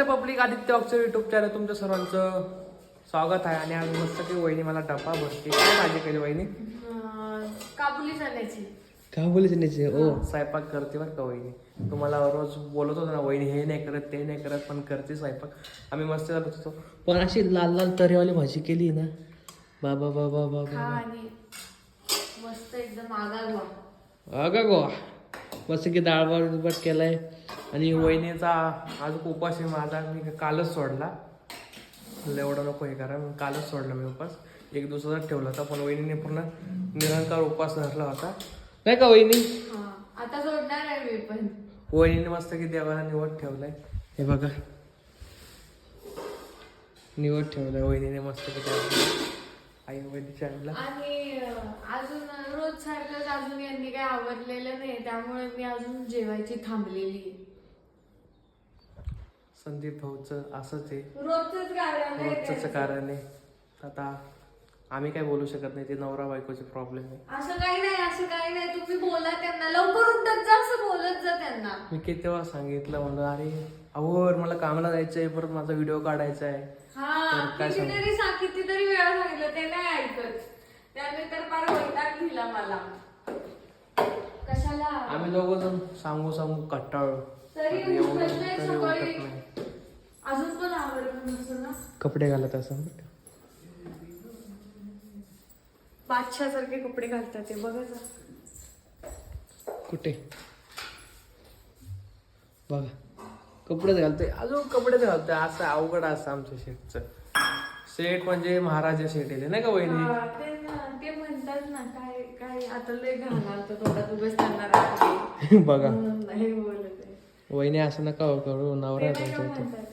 Maharashtra public Aditya ऑक्सर YouTube channel तुमच्या सर्वांचं स्वागत आहे. आणि आम्ही मस्त की वहिनी मला डबा भरते. काय भाजी केली वहिनी? काबुली चण्याची. बोलायचं नाही ओ स्वयंपाक करते बरं का वहिनी. तुम्हाला रोज बोलत होतो ना वहिनी हे नाही करत ते नाही करत पण करते स्वयंपाक. आम्ही मस्त करत होतो. पण अशी लाल लाल तरीवाली भाजी केली ना. बाबा बाबा खा बाबा आणि मस्त एकदम आगावा अगं गो मस्त की डाळ भात केलाय. आणि वहिनीचा आज उपास आहे माझा. मी कालच सोडला. एवढं नको हे करा. मी कालच सोडला मी उपास एक दिवसाचा ठेवला होता पण वहिनीने पूर्ण निरंकार उपास धरला होता. नाही का वहिनी? हा. आता सोडणार आहे मी पण. वहिनीने मस्त की देवाला निवड ठेवलाय. हे बघा. निवड ठेवलाय. वहिनीने मस्त की देवाला. आई वहिनीच्या आईला आणि अजून सारखंच अजून यांनी काही आवडलेलं नाही त्यामुळे मी अजून जेवायची थांबलेली. आहे. संदीप भाऊचं असंच आहे. रोजच कारण आहे. कारण आहे. आता आम्ही काय बोलू शकत नाही ते नवरा बायकोचे प्रॉब्लेम आहे. असं काही नाही असं काही नाही. तुम्ही बोला त्यांना. लवकर उठत जा असं बोलत जा त्यांना. मी किती वेळा सांगितलं म्हणलं अरे अहो मला कामाला जायचंय परत माझा व्हिडिओ काढायचा आहे हा तर काय सांगू? कितीतरी सा कितीतरी वेळा सांगितलं ते नाही ऐकत. त्याने तर फार वैताग दिला मला. कशाला? आम्ही दोघं जण सांगू सांगू कट्टाळ. तरी उठत नाही. सकाळी. अजून पण नसतं ना? कपडे घालत असं बादशाह सारखे कपडे घालतात ते बघा जा. कुठे? बघा. कपडेच घालतोय. अजून कपडेच घालतोय. असं अवघड असं आमच्या शेटचं शेट म्हणजे महाराजा शेट आहे नाही का वहिनी? हा, ते ना- ते म्हणतात ना काय काय आता लय थोडा उगाच त्यांना राग येईल. बघा. म्हणून नाही बोलत आहे. वहिनी असं नका हो करू ते नवरा नाही का तुमचा इथे. म्हणतात.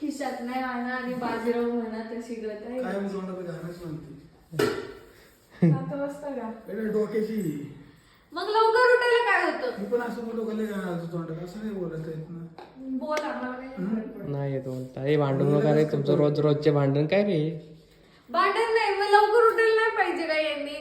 खिशात नाही आणा आणि बाजीराव म्हणा तशी गत आहे. कायम तोंडात म्हणते. का? डोक्याची. मग लवकर उठायला काय होतं? मी पण असं बोलतो का तोंडात असं नाही बोलत येत ना. बोला मला नाही फरक पडत. नाही. येत बोलता. हे भांडण नका रे तुमचं रोज रोजचे भांडण काय रे भांडण नाही मग लवकर उठायला नाही पाहिजे का यांनी?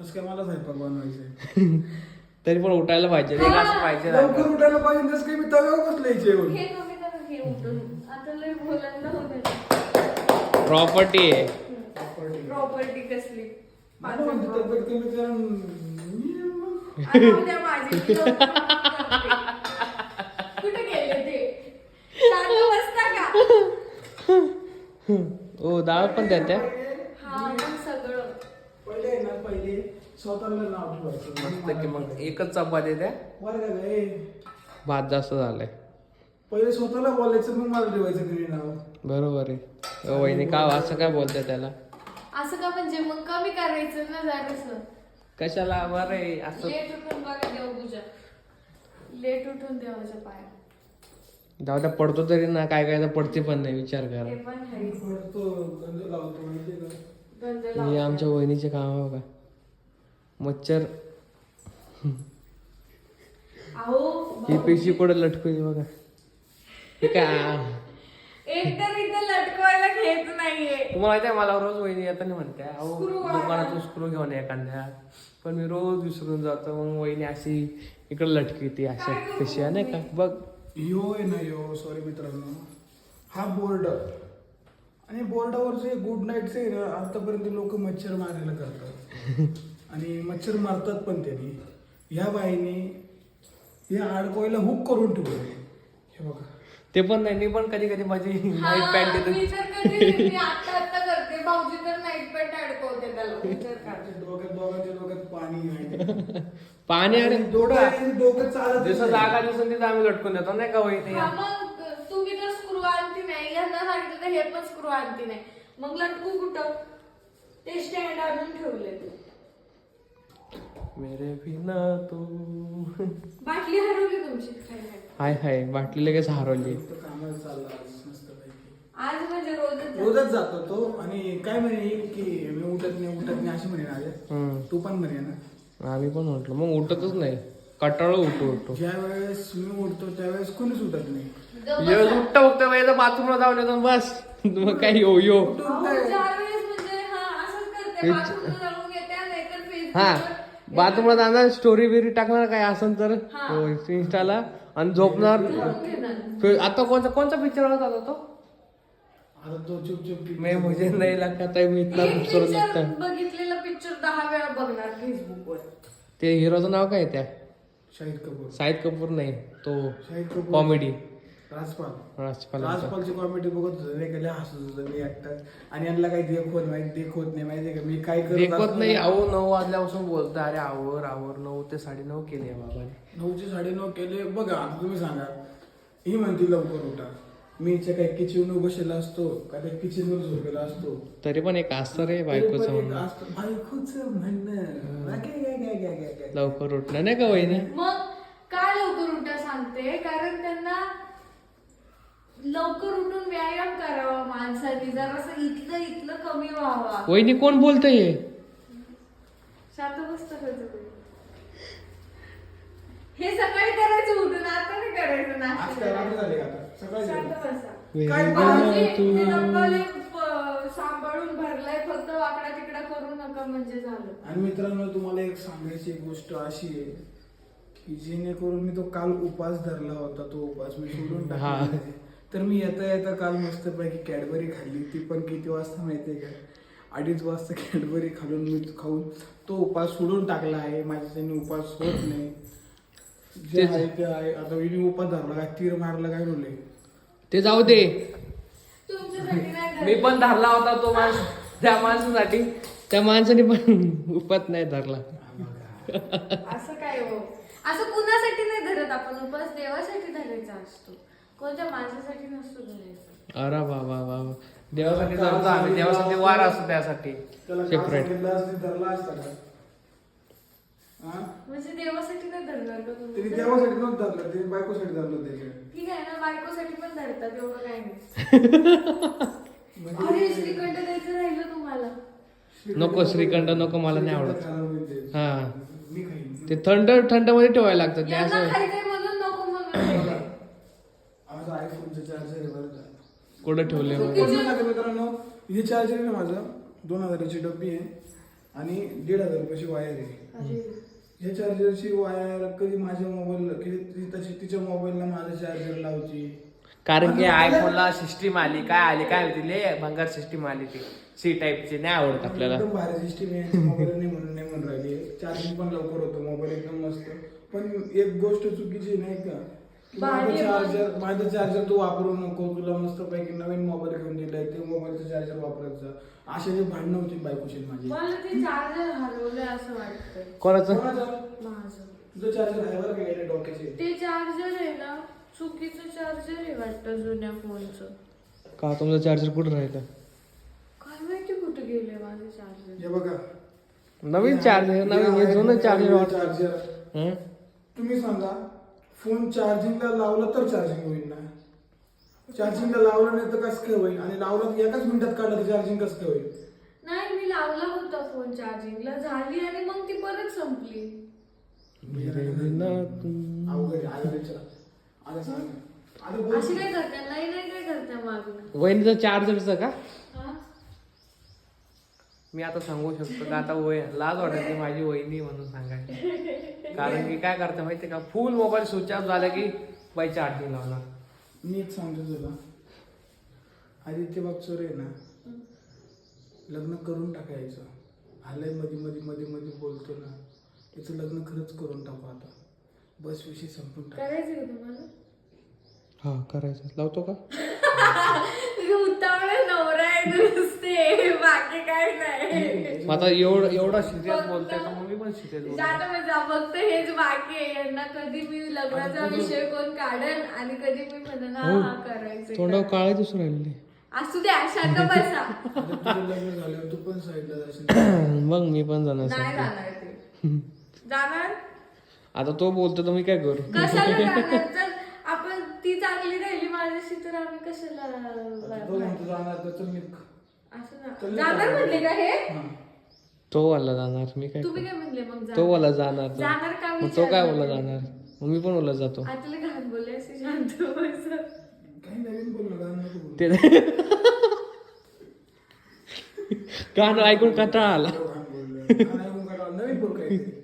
असं काय मला स्वयंपाक बनवायचंय. तरी पण उठायला पाहिजे. रे असं पाहिजे. लवकर उठायला पाहिजे तसं काही मी तव्यावर बसलंय जेवण हे कमी करा हे उठून. आता लय बोलायला होतं प्रॉपर्टी आहे. प्रॉपर्टी कसली? मला म्हणते तब्येत कमी उद्या माझी करते. कुठे गेले ते? का? ओ डाळ पण देते हा मग सगळं. पहिले आहे ना पहिले स्वतःला नाव ठेवायचं. मस्त की मग एकच चपाती द्या भात जास्त झालाय. पहिले स्वतःला बोलायचं मग मला ठेवायचं घरी नाव. बरोबर आहे. ओ, वहिनी का असं काय बोलते त्याला? असं का म्हणजे मग कमी करायचं ना जरासं? कशाला बरं आहे असं? लेट उठून बघा देवपूजा लेट उठून देवाच्या पाया. जाऊ द्या पडतो तरी ना काय काय तर पडते पण नाही विचार ते करा पण आहे. पडतो गंज लावतो माहिती का गंज हे लावतात. आमच्या वहिनीचे काम आहे बघा. मच्छर. अहो ही पेशी कुठे लटकली बघा. हे काय? एक तर इथं लटकवायला घेत नाहीये. तुम्हाला माहिती आहे मला रोज वहिनी येताना म्हणते अहो. दुकानातून स्क्रू घेऊन या एखाद्या. पण मी रोज विसरून जातो मग वहिनी अशी इकडे लटकी ती अशा पेशी आहे नाही का? बघ. यो आहे ना यो सॉरी मित्रांनो. हा बोर्ड. आणि बोर्डावरचे गुड नाईटचे आहे ना आतापर्यंत लोक मच्छर मारायला करतात. आणि मच्छर मारतात पण त्यांनी. ह्या बाईने या आडकोयला हुक करून ठेवलं हे बघा. ते पण नाही मी पण कधी कधी माझी नाईट पॅन्ट मी देतो तर कधी मी आता आता करते भाऊजी तर नाईट पॅन्ट अडकवते त्याला विचार करा. आमच्या डोक्यात दोघांच्या डोक्यात पाणी आहे पाणी आणि डोकं डोकं चालत जसं नाही. जागा दिसून तिथं आम्ही लटकून देतो. नाही का वहिनी हा मग तुम्ही तर स्क्रू आणती नाही? यांना सांगितलं तर हे पण स्क्रू आणती नाही. मग लटकू कुठं? ते स्टँड आणून ठेवले मेरे बिना तू. बाटली हरवली तुमची. खायला. हाय. हाय बाटली लगेच हरवली. फक्त कामाला चालला आज मस्तपैकी. आज म्हणजे रोजच रोजच जातो तो. आणि काय म्हणे की मी उठत नाही उठत नाही अशी म्हणे ना हम्म. तू पण म्हणे ना. आम्ही पण म्हटलं मग उठतच नाही. कटाळ उठू उठू ज्या वेळेस मी उठतो त्यावेळेस कोणीच उठत नाही. उठता उठता वेळेला बाथरूमला जाऊन येतो बस. मग काय यो यो. म्हणजे हा बाथरूमला हा. जाणार स्टोरी बिरी टाकणार काय असेल तर? हा. हो, इंस्टाला आणि झोपणार. फिर- आता कोणता कोणता पिक्चर होता तो? आता तो चुप चुप की- मैं मुझे नहीं लगता है मी एक खूबसूरत लगता. है बघितलेला पिक्चर दहा वेळा बघणार फेसबुकवर ते हिरोचं नाव काय आहे त्या? शाहिद कपूर. शाहिद कपूर नाही तो शाहिद कपूर. कॉमेडी राजपाल. राजपाल. राजपालची कॉमेडी बघत होतो नाही का? हसत होतो मी एकटाच आणि यांना काही देख होत नाही देख होत नाही माहितीये का? मी काय करत देखवत नाही अहो नऊ वाजल्यापासून बोलतो अरे आवर आवर नऊ ते साडे नऊ केले बाबाने. नऊचे साडे नऊ केले. बघा आता तुम्ही सांगा. ही म्हणती लवकर उठा. मी इथे काय किचनवर बसलेला असतो का त्या किचनवर झोपेला असतो. तरी पण एक असतं रे बायकोचं म्हणणं. असतं, बायकोचं म्हणणं. काय काय काय काय काय लवकर उठणं नाही का वहिनी? मग का लवकर उठा सांगते? कारण त्यांना लवकर उठून व्यायाम करावा माणसाने जरासं इथलं इथलं कमी व्हावा. वहिनी कोण बोलतंय हे? शांत बसतं कधी कधी. हे सकाळी करायचं उठून आता नाही करायचं आज शांत झाले. बसा भाऊजी, तू? ते सांभाळून भरलाय फक्त वाकडा तिकडा करू नका म्हणजे झालं. आणि मित्रांनो तुम्हाला एक सांगायची एक गोष्ट अशी आहे की जेणेकरून मी तो काल उपास धरला होता तो उपास मी सोडून हा. टाकला आहे. तर मी येता येता काल मस्तपैकी कॅडबरी खाल्ली. ती पण किती वाजता माहितीये का? अडीच वाजता कॅडबरी खालून मी खाऊन तो उपास सोडून टाकला आहे. माझ्याच्याने उपास होत नाही. जे तेच. आहे ते आहे. आता मी उपास धरला काय तीर मारला काय बोलले? ते जाऊ दे. मी. पण धरला होता तो माणूस. त्या माणसासाठी. त्या माणसाने पण उपत नाही धरला. असं काय हो? असं कुणासाठी नाही धरत आपण? उपास देवासाठी धरायचा असतो. कोणत्या माणसासाठी नसतो धरायचा? अरे बाबा बाबा देवासाठी धरतो आम्ही देवासाठी वार असतो त्यासाठी. सेपरेट धरला असता? म्हणजे देवासाठी नाही धरणार का त्यांनी तुम्ही देवासाठी नव्हतं धरलं ते बायकोसाठी धरलं ठीक आहे ना बायकोसाठी पण धरतात एवढं काय नाही म्हणजे अरे श्रीखंड द्यायचं राहिलं तुम्हाला नको, श्रीखंड नको, मला नाही आवडत. मिळते. हा. मी खाईन ते थंड थंडमध्ये ठेवायला लागतं ते यांना असं खायचंय म्हणून नको म्हणून ठेवलंय. माझा आयफोनचं चार्जर आहे बरं का. कुठं ठेवले मग कोण सांगतं मित्रांनो हे चार्जर आहे ना माझं दोन हजाराची डब्बी आहे आणि दीड हजार रुपयाची वायर आहे अरे. ह्या चार्जरची वायर कधी माझ्या मोबाईल कधी तशी तिच्या मोबाईलला माझं चार्जर लावची कारण की आयफोनला सिस्टीम आली. काय आली? काय होती? लय भंगार सिस्टीम आली ती. सी टाईपची नाही आवडत आपल्याला. एकदम भारी सिस्टीम आहे. मोबाईल नाही म्हणून नाही म्हणून राहिली. चार्जिंग पण लवकर होतं. मोबाईल एकदम मस्त. पण एक गोष्ट चुकीची नाही की? माझं चार्जर माझं चार्जर तू वापरू नको. तुला मस्त पैकी नवीन मोबाईल घेऊन दिलाय ते मोबाईलचं चार्जर वापरायचं. असे जे भांडणं होती बायकोची माझी. मला ते चार्जर हरवलंय असं वाटतंय. कोणाचं? कोणाचं? माझं. तुझं चार्जर आहे बरं का डोक्याचे. ते चार्जर आहे ना चुकीचं चार्जर आहे वाटतं जुन्या फोनचं का तुमचं चार्जर कुठं राहिलं? काय माहिती कुठे गेले माझे चार्जर हे बघा. नवीन चार्जर नवीन हे जुनं चार्जर चार्जर हं? तुम्ही सांगा. फोन चार्जिंगला लावलं तर चार्जिंग होईल ना चार्जिंगला लावलं नाही तर कसं काय होईल आणि लावलं तर एकाच मिनिटात काढलं तर चार्जिंग कसं काय होईल नाही मी लावला होता फोन चार्जिंगला झाली आणि मग ती परत संपली अवघड आहे. विचारा. सांग. बोल. अशी काय करते नाही नाही काय करते मागणं वहिनीचं चार्जरचं का? मी आता सांगू शकतो का? आता वय लाज वाटायची माझी वहिनी म्हणून सांगायची कारण की काय करते माहिती का? फुल मोबाईल स्विच ऑफ झाला की बाई चार्जिंग लावणार. मी एक सांगतो तुला. आदित्य बागचोर आहे ना? लग्न करून टाकायचं. आलंयमध्ये मध्ये मध्ये मध्ये बोलतो ना. त्याचं लग्न खरंच करून टाकू आता. बस विषय संपून टाक. करायचं का तुम्हाला? हा करायचं लावतो का? उतावळ नवरा आहे नुसते. बाकी काय नाही. मग आता एवढं एवढा तर मग मी पण सिरियस बोलतो जाता फक्त हेच बाकी आहे. यांना कधी मी लग्नाचा विषय कोण काढन आणि कधी मी म्हणन हा हा करायचं तोंडावर काळे दिसून राहिले. असू द्या शांत बसा. आता तुझं लग्न झाल्यावर तू पण साईडला जाशील. मग मी पण जाणार नाही. जाणार ते. जाणार? आता तो बोलतो तर मी काय करू? कशाला जाणार? जर आपण ती चांगली राहिली माझ्याशी तर आम्ही कशाला तो जाणार तर चल निघ. असं चल ना- जाणार म्हणले का हे हा. तो वाला जाणार मी काय तुम्ही? काय म्हणले मग तो जाणार? वाला जाणार तो. जाणार का मग तो काय विचारलं बोला मी. जाणार मग मी पण बोला जातो आतले घाण बोलले असे शांत बस काही नवीन बोल ना गाणं नको बोलू. ते गाणं ऐकून कंटाळा आला बोलले. काय नवीन बोल काहीतरी.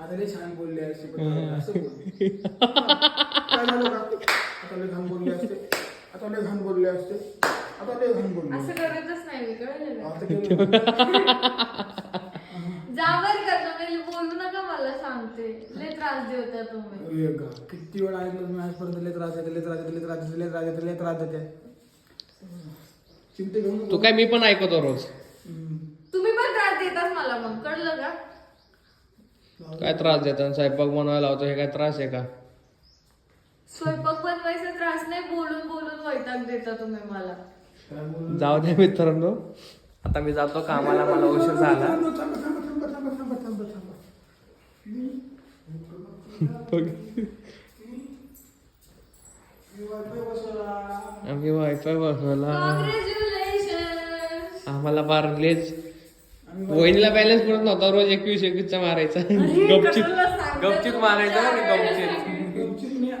आता छान बोलले असे पण असं बोल. काय झालं का आता लय घाण बोलले असते. आता लय घाण बोलले असते. आता लय घाण बोलले असं करतच नाही मी कळलं? आता केलं. जा बरं का तुम्ही बोलू नका मला सांगते. लय त्रास देता तुम्ही. अरे गा, किती वेळा ऐकलं तुम्ही आजपर्यंत लय त्रास देते लय त्रास देते लय त्रास देते लय त्रास देते लय त्रास देते. चिमटे घेऊन तू काय मी पण ऐकतो रोज. हम्म. तुम्ही पण त्रास देतात मला मग कळलं का? काय त्रास देतात स्वयंपाक बनवायला लावतो हे काय त्रास आहे का? स्वयंपाक बनवायचा त्रास नाही बोलून बोलून वैताग देता तुम्ही मला? जाऊ द्या मित्रांनो. आता मी जातो कामाला मला उशीर झाला. आम्ही वायफाय बसवला. आम्हाला बारलेच. वहिनीला बॅलन्स पडत नव्हता रोज एकवीस एकवीसचा मारायचा. गपचित गपचित मारायचा गपचित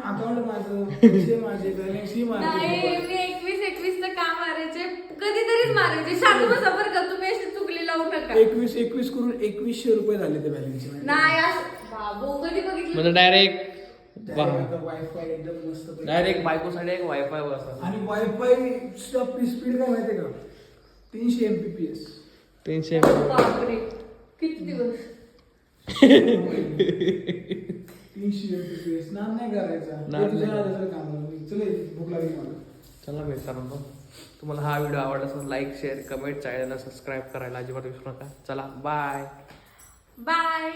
अकाउंट माझं पैसे माझे बॅलन्स ही नाही माझे मी एकवीस एकवीस का मारायचे कधीतरीच मारायचे. शांत बसा बरं का तुम्ही अशी चुकली लावू नका. एकवीस एकवीस करून एकवीसशे रुपये झाले ते बॅलन्स नाही असं बाबू कधी बघितलं? म्हणजे डायरेक्ट वायफाय एकदम मस्त पैकी. डायरेक्ट बायकोसाठी एक वायफाय बसला आणि वायफाय स्पीड काय माहितीये का? तीनशे एमपीपीएस तीनशे बापरे किती दिवस? नाद नाही करायचा. चल ये, भूक लागली मला. चला मित्रांनो तुम्हाला हा व्हिडिओ आवडला असेल लाईक शेअर कमेंट चॅनलला सबस्क्राईब करायला अजिबात विसरू नका. चला बाय बाय